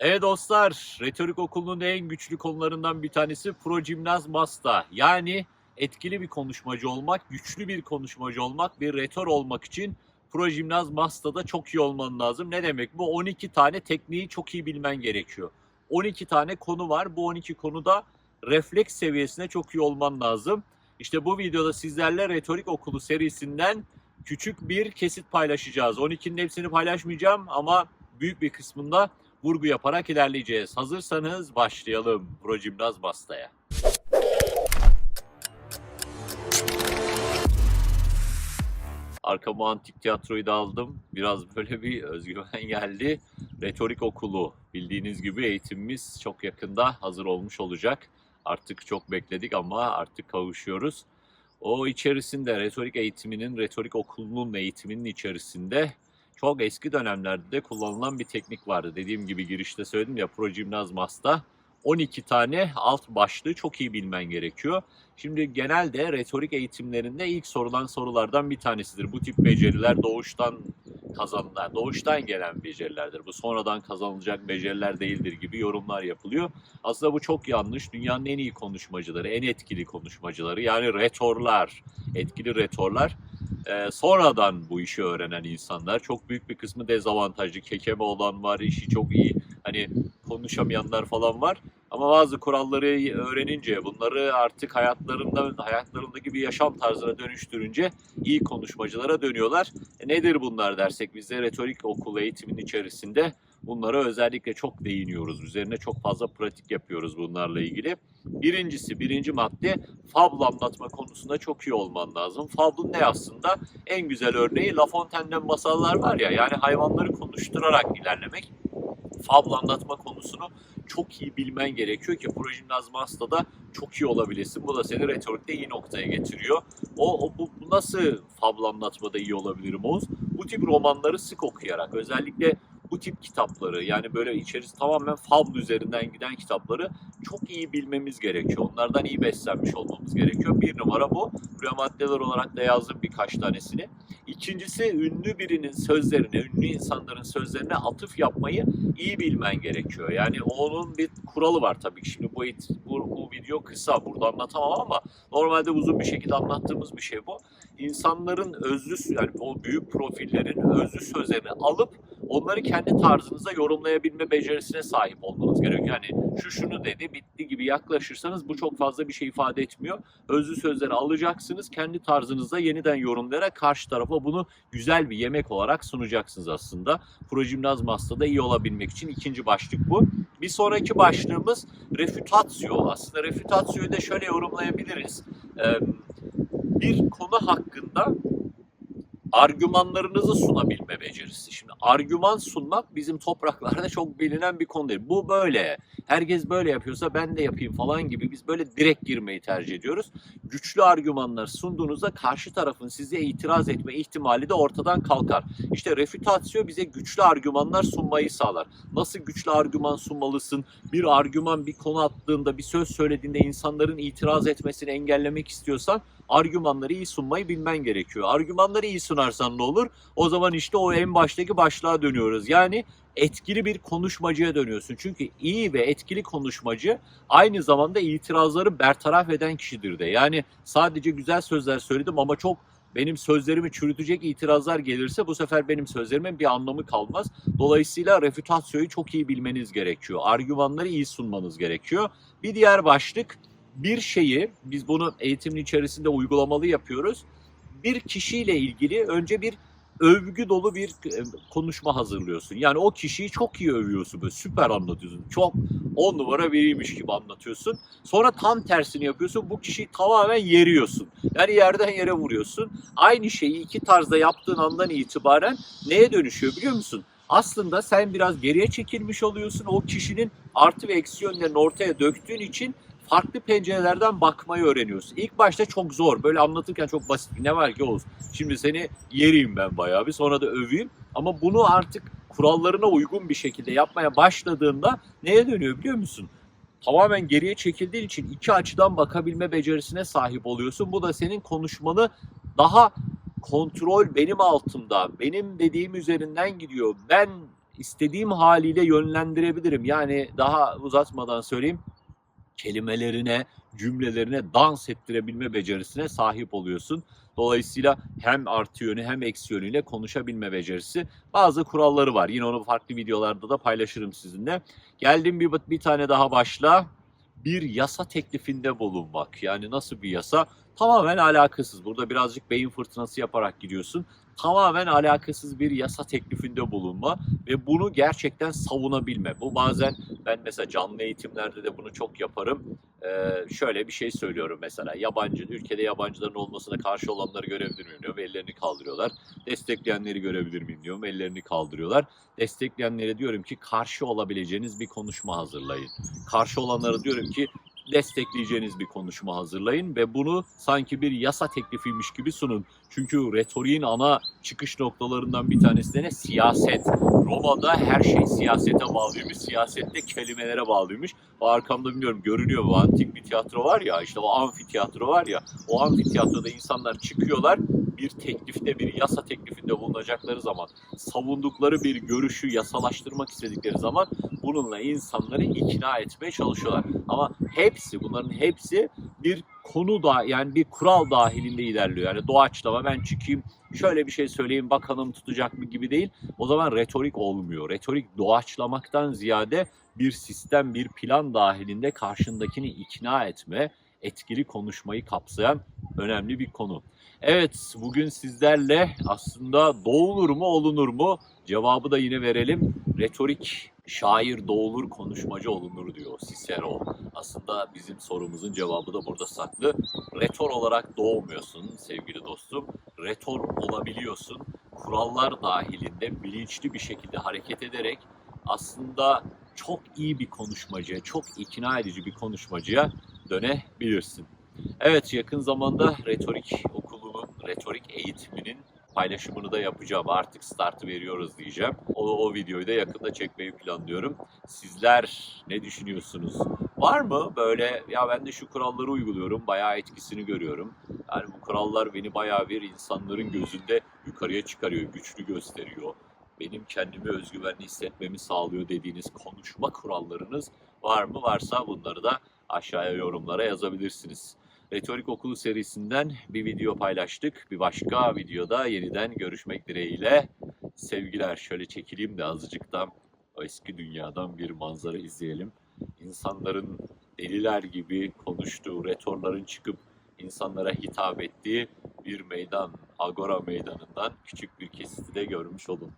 Evet dostlar, retorik okulunun en güçlü konularından bir tanesi Pro Gymnaz Masta. Yani etkili bir konuşmacı olmak, güçlü bir konuşmacı olmak, bir retor olmak için Pro Gymnaz Masta'da çok iyi olman lazım. Ne demek bu? 12 tane tekniği çok iyi bilmen gerekiyor. 12 tane konu var. Bu 12 konuda refleks seviyesine çok iyi olman lazım. İşte bu videoda sizlerle retorik okulu serisinden küçük bir kesit paylaşacağız. 12'nin hepsini paylaşmayacağım ama büyük bir kısmında vurgu yaparak ilerleyeceğiz. Hazırsanız başlayalım Pro Gymnaz Basta'ya. Arkama antik tiyatroyu da aldım. Biraz böyle bir özgüven geldi. Retorik okulu bildiğiniz gibi eğitimimiz çok yakında hazır olmuş olacak. Artık çok bekledik ama artık kavuşuyoruz. O içerisinde retorik eğitiminin, retorik okulunun eğitiminin içerisinde çok eski dönemlerde de kullanılan bir teknik vardı. Dediğim gibi girişte söyledim ya Pro Gymnaz Mass'ta 12 tane alt başlığı çok iyi bilmen gerekiyor. Şimdi genelde retorik eğitimlerinde ilk sorulan sorulardan bir tanesidir. Bu tip beceriler doğuştan kazanılan, doğuştan gelen becerilerdir. Bu sonradan kazanılacak beceriler değildir gibi yorumlar yapılıyor. Aslında bu çok yanlış. Dünyanın en iyi konuşmacıları, en etkili konuşmacıları yani retorlar, etkili retorlar ee, sonradan bu işi öğrenen insanlar. Çok büyük bir kısmı dezavantajlı. Kekeme olan var, işi çok iyi. Hani konuşamayanlar falan var. Ama bazı kuralları öğrenince, bunları artık hayatlarında hayatlarındaki bir yaşam tarzına dönüştürünce iyi konuşmacılara dönüyorlar. E nedir bunlar dersek biz de retorik okulu eğitiminin içerisinde bunlara özellikle çok değiniyoruz. Üzerine çok fazla pratik yapıyoruz bunlarla ilgili. Birincisi, birinci madde fabl anlatma konusunda çok iyi olman lazım. Fablın ne aslında? En güzel örneği La Fontaine'den masallar var ya yani hayvanları konuşturarak ilerlemek. Fabl anlatma konusunu çok iyi bilmen gerekiyor ki Projimnaz Master'da çok iyi olabilirsin. Bu da seni retorikte iyi noktaya getiriyor. O, o bu, bu nasıl fabl anlatmada iyi olabilirim Oğuz? Bu tip romanları sık okuyarak özellikle bu tip kitapları yani böyle içerisi tamamen fabl üzerinden giden kitapları çok iyi bilmemiz gerekiyor. Onlardan iyi beslenmiş olmamız gerekiyor. Bir numara bu. Buraya maddeler olarak da yazdım birkaç tanesini. İkincisi ünlü birinin sözlerine, ünlü insanların sözlerine atıf yapmayı iyi bilmen gerekiyor. Yani onun bir kuralı var tabii ki. Şimdi bu, bu, bu video kısa, burada anlatamam ama normalde uzun bir şekilde anlattığımız bir şey bu. İnsanların özlü, yani o büyük profillerin özlü sözlerini alıp onları kendi tarzınıza yorumlayabilme becerisine sahip olmanız gerekiyor. Yani şu şunu dedi, bitti gibi yaklaşırsanız bu çok fazla bir şey ifade etmiyor. Özlü sözleri alacaksınız, kendi tarzınıza yeniden yorumlayarak karşı tarafa bunu güzel bir yemek olarak sunacaksınız aslında. Projimnaz Master'da iyi olabilmek için ikinci başlık bu. Bir sonraki başlığımız refütatio. Aslında refütatioyu da şöyle yorumlayabiliriz. Bir konu hakkında argümanlarınızı sunabilme becerisi. Şimdi argüman sunmak bizim topraklarda çok bilinen bir konu değil. Bu böyle. Herkes böyle yapıyorsa ben de yapayım falan gibi biz böyle direkt girmeyi tercih ediyoruz. Güçlü argümanlar sunduğunuzda karşı tarafın size itiraz etme ihtimali de ortadan kalkar. İşte refütasyon bize güçlü argümanlar sunmayı sağlar. Nasıl güçlü argüman sunmalısın? Bir argüman bir konu attığında, bir söz söylediğinde insanların itiraz etmesini engellemek istiyorsan argümanları iyi sunmayı bilmen gerekiyor. Argümanları iyi sunarsan ne olur? O zaman işte o en baştaki başlığa dönüyoruz. Yani etkili bir konuşmacıya dönüyorsun. Çünkü iyi ve etkili konuşmacı aynı zamanda itirazları bertaraf eden kişidir de. Yani sadece güzel sözler söyledim ama çok benim sözlerimi çürütecek itirazlar gelirse bu sefer benim sözlerimin bir anlamı kalmaz. Dolayısıyla refütasyoyu çok iyi bilmeniz gerekiyor. Argümanları iyi sunmanız gerekiyor. Bir diğer başlık bir şeyi biz bunu eğitimin içerisinde uygulamalı yapıyoruz. Bir kişiyle ilgili önce bir övgü dolu bir e, konuşma hazırlıyorsun. Yani o kişiyi çok iyi övüyorsun böyle süper anlatıyorsun. Çok on numara biriymiş gibi anlatıyorsun. Sonra tam tersini yapıyorsun. Bu kişiyi tamamen yeriyorsun. Yani yerden yere vuruyorsun. Aynı şeyi iki tarzda yaptığın andan itibaren neye dönüşüyor biliyor musun? Aslında sen biraz geriye çekilmiş oluyorsun. O kişinin artı ve eksi yönlerini ortaya döktüğün için farklı pencerelerden bakmayı öğreniyorsun. İlk başta çok zor. Böyle anlatırken çok basit. Ne var ki Oğuz? Şimdi seni yeriyim ben bayağı bir. Sonra da öveyim. Ama bunu artık kurallarına uygun bir şekilde yapmaya başladığında neye dönüyor biliyor musun? Tamamen geriye çekildiğin için iki açıdan bakabilme becerisine sahip oluyorsun. Bu da senin konuşmanı daha kontrol benim altımda, benim dediğim üzerinden gidiyor. Ben istediğim haliyle yönlendirebilirim. Yani daha uzatmadan söyleyeyim kelimelerine, cümlelerine dans ettirebilme becerisine sahip oluyorsun. Dolayısıyla hem artı yönü hem eksi yönüyle konuşabilme becerisi. Bazı kuralları var. Yine onu farklı videolarda da paylaşırım sizinle. Geldim bir, bir tane daha başla. Bir yasa teklifinde bulunmak. Yani nasıl bir yasa? Tamamen alakasız. Burada birazcık beyin fırtınası yaparak gidiyorsun. Tamamen alakasız bir yasa teklifinde bulunma ve bunu gerçekten savunabilme. Bu bazen ben mesela canlı eğitimlerde de bunu çok yaparım. Ee, şöyle bir şey söylüyorum mesela yabancı ülkede yabancıların olmasına karşı olanları görebilir miyim diyorum ellerini kaldırıyorlar. Destekleyenleri görebilir miyim diyorum ellerini kaldırıyorlar. Destekleyenlere diyorum ki karşı olabileceğiniz bir konuşma hazırlayın. Karşı olanlara diyorum ki destekleyeceğiniz bir konuşma hazırlayın ve bunu sanki bir yasa teklifiymiş gibi sunun. Çünkü retoriğin ana çıkış noktalarından bir tanesi de ne? Siyaset. Roma'da her şey siyasete bağlıymış. Siyasette kelimelere bağlıymış. Arkamda bilmiyorum görünüyor mu? Antik bir tiyatro var ya işte o amfiteyatro var ya. O amfiteyatroda insanlar çıkıyorlar bir teklifte bir yasa teklifinde bulunacakları zaman savundukları bir görüşü yasalaştırmak istedikleri zaman bununla insanları ikna etmeye çalışıyorlar. Ama hepsi bunların hepsi bir konu da yani bir kural dahilinde ilerliyor. Yani doğaçlama ben çıkayım şöyle bir şey söyleyeyim bakalım tutacak mı gibi değil. O zaman retorik olmuyor. Retorik doğaçlamaktan ziyade bir sistem, bir plan dahilinde karşındakini ikna etme, etkili konuşmayı kapsayan önemli bir konu. Evet, bugün sizlerle aslında doğulur mu, olunur mu? Cevabı da yine verelim. Retorik şair doğulur, konuşmacı olunur diyor Cicero. Aslında bizim sorumuzun cevabı da burada saklı. Retor olarak doğmuyorsun sevgili dostum. Retor olabiliyorsun. Kurallar dahilinde bilinçli bir şekilde hareket ederek aslında çok iyi bir konuşmacıya, çok ikna edici bir konuşmacıya dönebilirsin. Evet yakın zamanda retorik okulunun, retorik eğitiminin paylaşımını da yapacağım. Artık startı veriyoruz diyeceğim. O, o videoyu da yakında çekmeyi planlıyorum. Sizler ne düşünüyorsunuz? Var mı böyle ya ben de şu kuralları uyguluyorum bayağı etkisini görüyorum. Yani bu kurallar beni bayağı bir insanların gözünde yukarıya çıkarıyor, güçlü gösteriyor. Benim kendimi özgüvenli hissetmemi sağlıyor dediğiniz konuşma kurallarınız var mı? Varsa bunları da aşağıya yorumlara yazabilirsiniz. Retorik Okulu serisinden bir video paylaştık. Bir başka videoda yeniden görüşmek dileğiyle. Sevgiler şöyle çekileyim de azıcık da o eski dünyadan bir manzara izleyelim. İnsanların deliler gibi konuştuğu, retorların çıkıp insanlara hitap ettiği bir meydan, Agora meydanından küçük bir kesiti de görmüş olun.